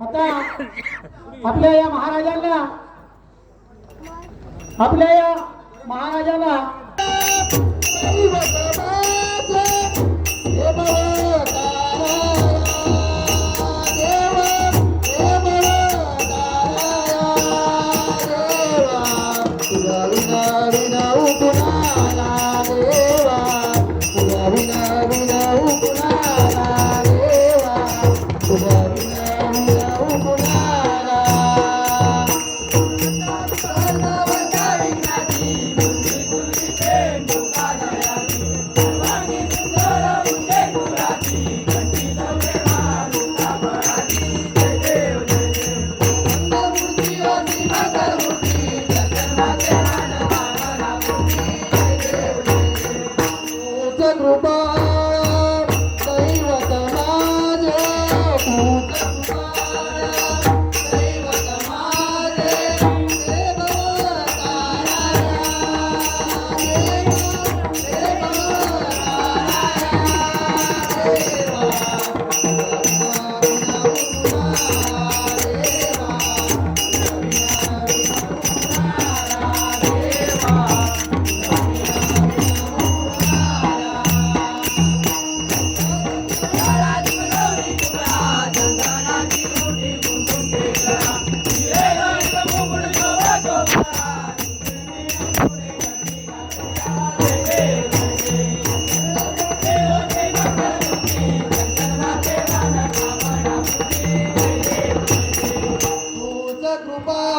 आता आपल्या या महाराजांना आपल्या या महाराजाला heart. berubah